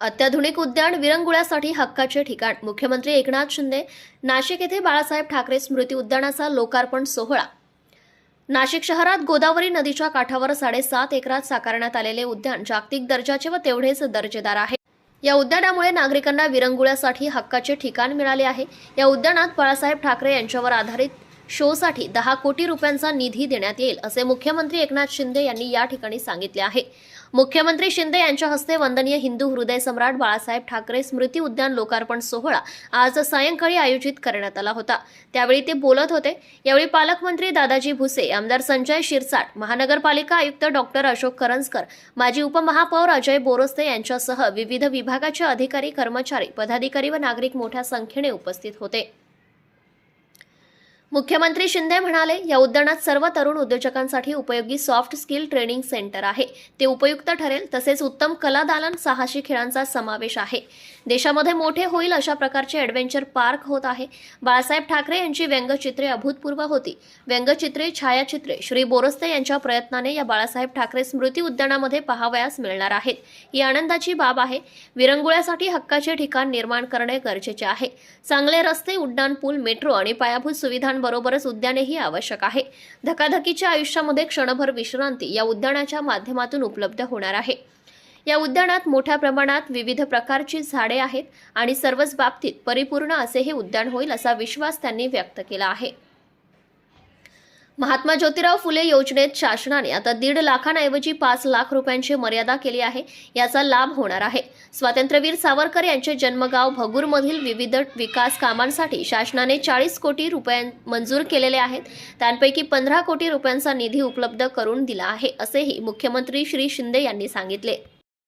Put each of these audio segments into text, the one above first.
अत्याधुनिक उद्यान विरंगुळ्यासाठी हक्काचे ठिकाण. मुख्यमंत्री एकनाथ शिंदे नाशिक येथे बाळासाहेब ठाकरे स्मृती उद्यानाचा लोकार्पण सोहळा. नाशिक शहरात गोदावरी नदीच्या काठावर साडेसात एकरात साकारण्यात आलेले उद्यान जागतिक दर्जाचे व तेवढेच दर्जेदार आहे. या उद्यानामुळे नागरिकांना विरंगुळ्यासाठी हक्काचे ठिकाण मिळाले आहे. या उद्यानात बाळासाहेब ठाकरे यांच्यावर आधारित शोसाठी दहा कोटी रुपयांचा निधी देण्यात येईल असे मुख्यमंत्री एकनाथ शिंदे यांनी या ठिकाणी सांगितले आहे. मुख्यमंत्री शिंदे यांच्या हस्ते वंदनीय हिंदू हृदय सम्राट बाळासाहेब ठाकरे स्मृती उद्यान लोकार्पण सोहळा आज सायंकाळी आयोजित करण्यात आला होता. त्यावेळी ते बोलत होते. यावेळी पालकमंत्री दादाजी भुसे आमदार संजय शिरसाट महानगरपालिका आयुक्त डॉक्टर अशोक करंजकर माजी उपमहापौर अजय बोरोस्ते यांच्यासह विविध विभागाचे अधिकारी कर्मचारी पदाधिकारी व नागरिक मोठ्या संख्येने उपस्थित होते. मुख्यमंत्री शिंदे म्हणाले या उद्यानात सर्व तरुण उद्योजकांसाठी उपयोगी सॉफ्ट स्किल ट्रेनिंग सेंटर आहे. ते उपयुक्त ठरेल तसेच उत्तम कला दालन साहसी खेळांचा समावेश आहे. देशामध्ये मोठे होईल अशा प्रकारचे ॲडव्हेंचर पार्क होत आहे. बाळासाहेब ठाकरे यांची व्यंगचित्रे अभूतपूर्व होती. व्यंगचित्रे छायाचित्रे श्री बोरस्ते यांच्या प्रयत्नाने या बाळासाहेब ठाकरे स्मृती उद्यानामध्ये पाहावयास मिळणार आहेत. ही आनंदाची बाब आहे. विरंगुळ्यासाठी हक्काचे ठिकाण निर्माण करणे गरजेचे आहे. चांगले रस्ते उड्डाण पूल मेट्रो आणि पायाभूत सुविधांबरोबरच उद्यानेही आवश्यक आहे. धकाधकीच्या आयुष्यामध्ये क्षणभर विश्रांती या उद्यानाच्या माध्यमातून उपलब्ध होणार आहे. या उद्यानात मोठ्या प्रमाणात विविध प्रकारची झाडे आहेत आणि सर्वच बाबतीत परिपूर्ण असे हे उद्यान होईल असा विश्वास त्यांनी व्यक्त केला आहे. महात्मा ज्योतिराव फुले योजनेत शासनाने आता दीड लाखांऐवजी पाच लाख रुपयांची मर्यादा केली आहे. याचा लाभ होणार आहे. स्वातंत्र्यवीर सावरकर यांचे जन्मगाव भगूरमधील विविध विकास कामांसाठी शासनाने चाळीस कोटी रुपयां मंजूर केलेले आहेत. त्यांपैकी पंधरा कोटी रुपयांचा निधी उपलब्ध करून दिला आहे असेही मुख्यमंत्री श्री शिंदे यांनी सांगितले.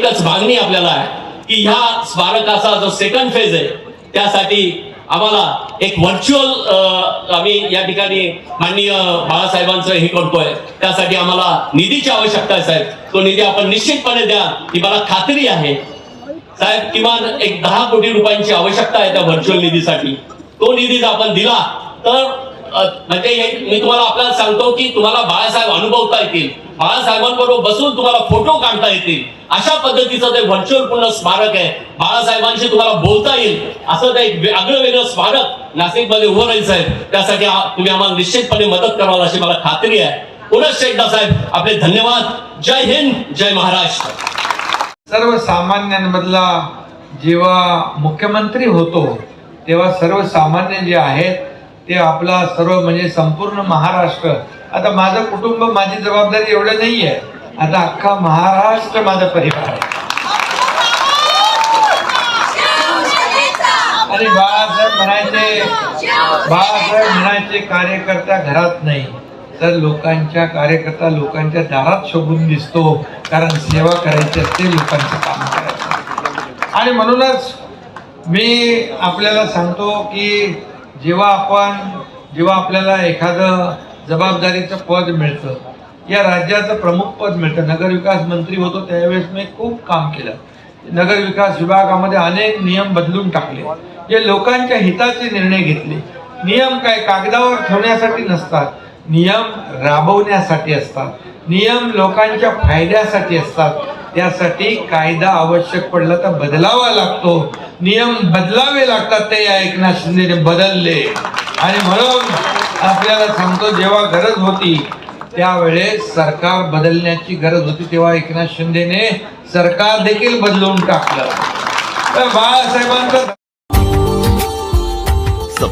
मागणी आपल्याला आहे की ह्या स्मारकाचा जो सेकंड फेज आहे त्यासाठी आम्हाला एक व्हर्च्युअल आम्ही या ठिकाणी माननीय बाळासाहेबांचं हे करतोय. त्यासाठी आम्हाला निधीची आवश्यकता आहे साहेब. तो निधी आपण निश्चितपणे द्या ही मला खात्री आहे. साहेब किमान एक दहा कोटी रुपयांची आवश्यकता आहे त्या व्हर्च्युअल निधीसाठी. तो निधी जर आपण दिला तर म्हणजे हे मी तुम्हाला आपल्याला सांगतो की तुम्हाला बाळासाहेब अनुभवता येतील. बाळासाहेबांबरोबर बसून तुम्हाला फोटो काढता येतील. अशा पद्धतीचं ते व्हर्च्युअल पूर्ण स्मारक आहे. बाळासाहेबांशी तुम्हाला बोलता येईल. असं ते एक आगळं वेगळं स्मारक नाशिकमध्ये उभं राहील साहेब. त्यासाठी तुम्ही आम्हाला निश्चितपणे मदत कराल अशी मला खात्री आहे. पुनश्च एकदा साहेब आपले धन्यवाद. जय हिंद जय महाराष्ट्र. सर्वसामान्यांमधला जेव्हा मुख्यमंत्री होतो तेव्हा सर्वसामान्य जे आहेत ते आपला सर्व म्हणजे संपूर्ण महाराष्ट्र. आता माझं कुटुंब माझी जबाबदारी एवढं नाही आहे आता अख्खा महाराष्ट्र माझा परिवार आहे. आणि बाळासाहेब म्हणायचे बाळासाहेब म्हणायचे कार्यकर्ता घरात नाही. तर लोकांच्या कार्यकर्ता लोकांच्या दारात शोभून दिसतो कारण सेवा करायची असते लोकांचं काम करायचं आणि म्हणूनच मी आपल्याला सांगतो की जेव्हा आपण जेव्हा आपल्याला एखादं जबाबदारीचं पद मिळतं या राज्याचं प्रमुख पद मिळतं. नगरविकास मंत्री होतो त्यावेळेस मी खूप काम केलं. नगरविकास विभागामध्ये अनेक नियम बदलून टाकले. जे लोकांच्या हिताचे निर्णय घेतले. नियम काय? कागदावर ठेवण्यासाठी नसतात. नियम राबवण्यासाठी असतात. नियम लोकांच्या फायद्यासाठी असतात. त्यासाठी कायदा आवश्यक पडला तर बदलावा लागतो. नियम बदलावे लागतात ते या एकनाथ शिंदेने बदलले. आणि म्हणून आपल्याला सांगतो जेव्हा गरज होती त्यावेळेस सरकार बदलण्याची गरज होती तेव्हा एकनाथ शिंदेने सरकार देखील बदलून टाकलं. तर बाळासाहेबांचं